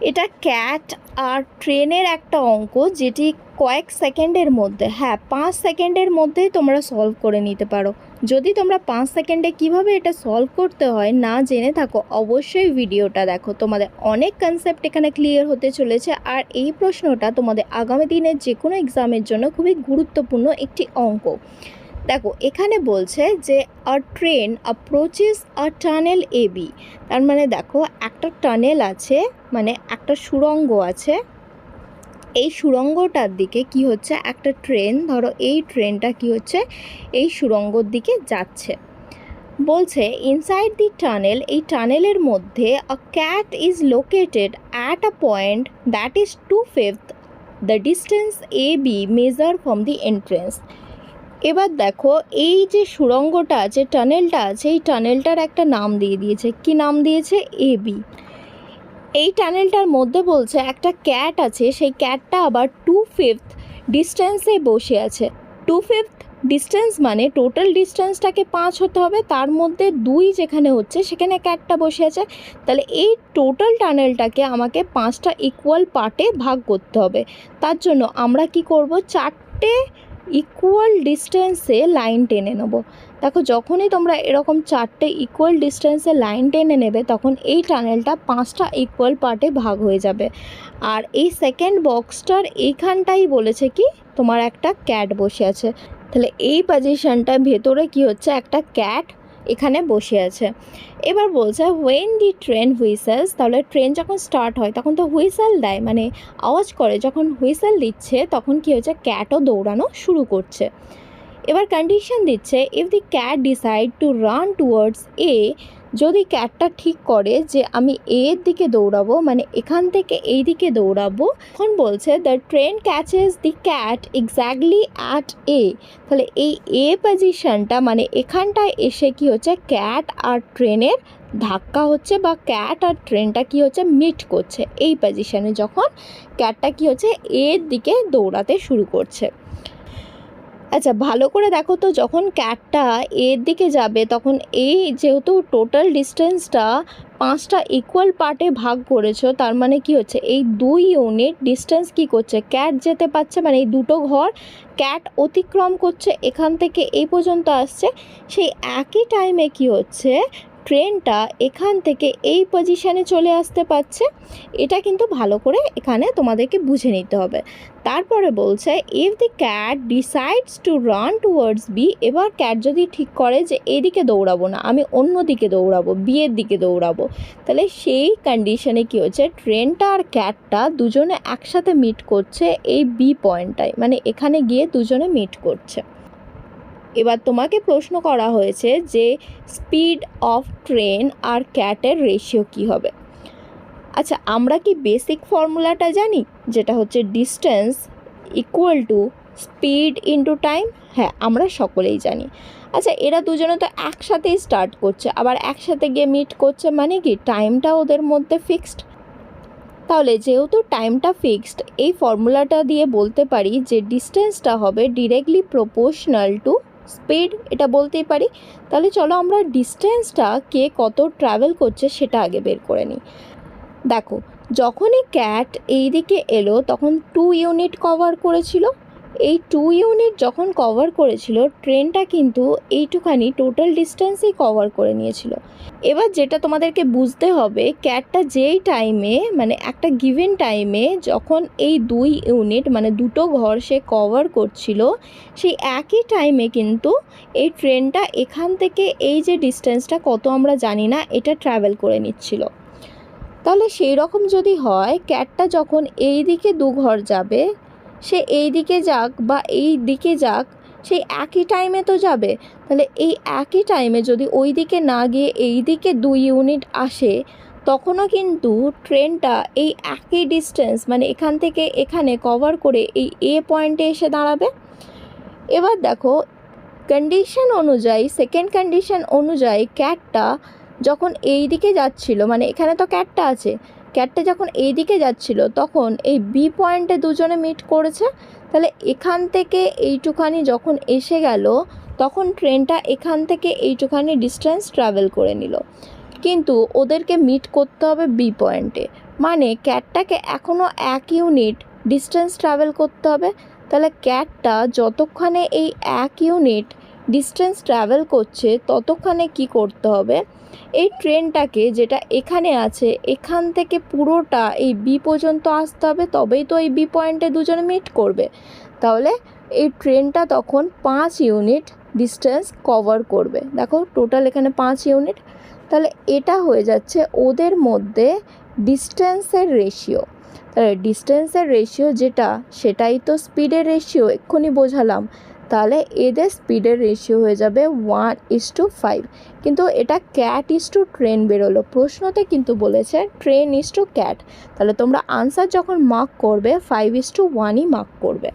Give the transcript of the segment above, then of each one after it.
এটা ক্যাট আর ট্রেনের একটা অঙ্ক যেটি কয়েক সেকেন্ডের মধ্যে হ্যাঁ পাঁচ সেকেন্ডের মধ্যেই তোমরা সলভ করে নিতে পারো। যদি তোমরা পাঁচ সেকেন্ডে কীভাবে এটা সলভ করতে হয় না জেনে থাকো, অবশ্যই ভিডিওটা দেখো। তোমাদের অনেক কনসেপ্ট এখানে ক্লিয়ার হতে চলেছে আর এই প্রশ্নটা তোমাদের আগামী দিনের যে কোনো এক্সামের জন্য খুবই গুরুত্বপূর্ণ একটি অঙ্ক। দেখো, এখানে বলছে যে a train approaches a tunnel A B তার মানে দেখো, একটা টানেল আছে মানে একটা সুড়ঙ্গ আছে। এই সুড়ঙ্গটার দিকে কি হচ্ছে? একটা ট্রেন ধরো এই ট্রেনটা কি হচ্ছে? এই সুড়ঙ্গর দিকে যাচ্ছে। বলছে ইনসাইড দি টানেল এই টানেলের মধ্যে a cat is located at a point that is two fifth the distance A B measure from the entrance এবার দেখো, এই যে সুড়ঙ্গটা আছে টানেলটা আছে এই টানেলটার একটা নাম দিয়ে দিয়েছে। কি নাম দিয়েছে? A B. এই টানেলটার মধ্যে বলছে, একটা ক্যাট আছে, সেই ক্যাটটা আবার টু ফিফথ ডিস্টেন্সে বসে আছে। টু ফিফথ ডিস্টেন্স মানে টোটাল ডিস্টেন্সটাকে পাঁচ হতে হবে, তার মধ্যে দুই যেখানে হচ্ছে, সেখানে ক্যাটটা বসে আছে। তাহলে এই টোটাল টানেলটাকে আমাকে পাঁচটা ইকুয়াল পার্টে ভাগ করতে হবে। তার জন্য আমরা কি করব? চারটে ইকুয়াল ডিস্টেন্সে লাইন টেনে নেব। দেখো, যখনই তোমরা এরকম চারটে ইকুয়াল ডিস্টেন্সে লাইন টেনে নেবে, তখন এই টানেলটা পাঁচটা ইকুয়াল পার্টে ভাগ হয়ে যাবে। আর এই সেকেন্ড বক্সটার এইখানটাই বলেছে কি, তোমার একটা ক্যাট বসে আছে। তাহলে এই পজিশনটা ভেতরে কি হচ্ছে, একটা ক্যাট এখানে বসে আছে। এবার বলছে ওয়েন দি ট্রেন হুইসেলস তাহলে ট্রেন যখন স্টার্ট হয়, তখন তো হুইসেল দেয় মানে আওয়াজ করে। যখন হুইসেল দিচ্ছে, তখন কি হয়েছে ক্যাটও দৌড়ানো শুরু করছে। এবার কন্ডিশন দিচ্ছে if the cat decide to run towards A যদি ক্যাটটা ঠিক করে যে আমি এর দিকে দৌড়াবো মানে এখান থেকে এই দিকে দৌড়াবো, তখন বলছে the train catches the cat exactly at A তাহলে এই এ পজিশনটা মানে এখানটায় এসে কি হচ্ছে ক্যাট আর ট্রেনের ধাক্কা হচ্ছে বা ক্যাট আর ট্রেনটা কি হচ্ছে মিট করছে। এই পজিশনে যখন ক্যাটটা কি হচ্ছে এর দিকে দৌড়াতে শুরু করছে। আচ্ছা ভালো করে দেখো তো যখন ক্যাটটা এর দিকে যাবে, তখন এই যেহেতু টোটাল ডিস্টেন্সটা পাঁচটা ইকুয়াল পার্টে ভাগ করেছ, তার মানে কি হচ্ছে? এই দুই ইউনিট ডিস্টেন্স কি করছে? ক্যাট যেতে পারছে মানে এই দুটো ঘর ক্যাট অতিক্রম করছে, এখান থেকে এই পর্যন্ত আসছে। সেই একই টাইমে কি হচ্ছে? ট্রেনটা এখান থেকে এই পজিশানে চলে আসতে পারছে। এটা কিন্তু ভালো করে এখানে তোমাদেরকে বুঝে নিতে হবে। তারপরে বলছে if the cat decides to run towards B এবার ক্যাট যদি ঠিক করে যে এদিকে দৌড়াবো না, আমি অন্য দিকে দৌড়াবো বিয়ের দিকে দৌড়াবো, তাহলে সেই কন্ডিশনে কী হচ্ছে, ট্রেনটা আর ক্যাটটা দুজনে একসাথে মিট করছে এই বি পয়েন্টটায় মানে এখানে গিয়ে দুজনে মিট করছে। এবার তোমাকে প্রশ্ন করা হয়েছে যে স্পিড অফ ট্রেন আর ক্যাটের রেশিও কী হবে? আচ্ছা আমরা কি বেসিক ফর্মুলাটা জানি? যেটা হচ্ছে distance equal to speed into time? হ্যাঁ আমরা সকলেই জানি। আচ্ছা এরা দুজনে তো একসাথেই স্টার্ট করছে। আবার একসাথে গিয়ে মিট করছে মানে কি? টাইমটা ওদের মধ্যে ফিক্সড। তাহলে যেহেতু টাইমটা ফিক্সড, এই ফর্মুলাটা দিয়ে বলতে পারি যে ডিস্টেন্সটা হবে ডিরেক্টলি প্রপোর্শনাল টু স্পিড, এটা বলতেই পারি। তাহলে চলো আমরা ডিস্টেন্সটা কে কত ট্রাভেল করছে সেটা আগে বের করে নিই। দেখো, যখনই ক্যাট এই দিকে এলো, তখন টু ইউনিট কভার করেছিল। এই টু ইউনিট যখন কভার করেছিল ট্রেনটা কিন্তু এইটুখানি টোটাল ডিস্টেন্সই কভার করে নিয়েছিল। এবার যেটা তোমাদেরকে বুঝতে হবে ক্যাটটা যেই টাইমে মানে একটা গিভেন টাইমে যখন এই দুই ইউনিট মানে দুটো ঘর সে কভার করছিল, সেই একই টাইমে কিন্তু এই ট্রেনটা এখান থেকে এই যে ডিস্টেন্সটা কত আমরা জানি না, এটা ট্রাভেল করে নিচ্ছিল। তাহলে সেই রকম যদি হয় ক্যাটটা যখন এই দিকে দু ঘর যাবে সে এই দিকে যাক বা এই দিকে যাক, সেই একই টাইমে তো যাবে। তাহলে এই একই টাইমে যদি ওই দিকে না গিয়ে এই দিকে দুই ইউনিট আসে, তখনও কিন্তু ট্রেনটা এই একই ডিস্টেন্স মানে এখান থেকে এখানে কভার করে এই এ পয়েন্টে এসে দাঁড়াবে। এবার দেখো কন্ডিশন অনুযায়ী সেকেন্ড কন্ডিশন অনুযায়ী ক্যাটটা যখন এই দিকে যাচ্ছিল মানে এখানে তো ক্যাটটা আছে ক্যাটটা যখন এই দিকে যাচ্ছিল, তখন এই বি পয়েন্টে দুজনে মিট করেছে। তাহলে এখান থেকে এইটুখানি যখন এসে গেল, তখন ট্রেনটা এখান থেকে এইটুখানি ডিস্টেন্স ট্রাভেল করে নিল। কিন্তু ওদেরকে মিট করতে হবে বি পয়েন্টে মানে ক্যাটটাকে এখনও এক ইউনিট ডিস্টেন্স ট্রাভেল করতে হবে। তাহলে ক্যাটটা যতক্ষণে এই এক ইউনিট ডিস্টেন্স ট্রাভেল করছে, ততক্ষণে কি করতে হবে? এই ট্রেনটাকে যেটা এখানে আছে, এখান থেকে পুরোটা এই বি পর্যন্ত আসতে হবে, তবেই তো এই বি পয়েন্টে দুজনে মিট করবে। তাহলে এই ট্রেনটা তখন পাঁচ ইউনিট ডিস্টেন্স কভার করবে। দেখো টোটাল এখানে পাঁচ ইউনিট তাহলে এটা হয়ে যাচ্ছে ওদের মধ্যে ডিস্টেন্সের রেশিও তাহলে ডিস্টেন্সের রেশিও যেটা, সেটাই তো স্পিডের রেশিও এক্ষুনি বোঝালাম। তাহলে এদের স্পিডের রেশিও হয়ে যাবে ওয়ান ইস টু ফাইভ কিন্তু এটা ক্যাট ইস টু ট্রেন বেরোলো। প্রশ্নতে কিন্তু বলেছে ট্রেন ইস টু ক্যাট তাহলে তোমরা আনসার যখন মার্ক করবে ফাইভ ইস টু ওয়ানই মার্ক করবে।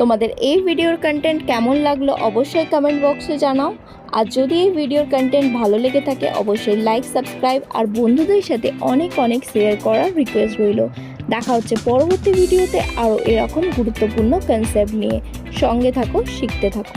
তোমাদের এই ভিডিওর কন্টেন্ট কেমন লাগল অবশ্যই কমেন্ট বক্সে জানাও। আর যদি এই ভিডিওর কন্টেন্ট ভালো লেগে থাকে, অবশ্যই লাইক সাবস্ক্রাইব আর বন্ধুদের সাথে অনেক অনেক শেয়ার করার রিকোয়েস্ট রইল। দেখা হচ্ছে পরবর্তী ভিডিওতে আরও এরকম গুরুত্বপূর্ণ কনসেপ্ট নিয়ে। সঙ্গে থাকো শিখতে থাকো।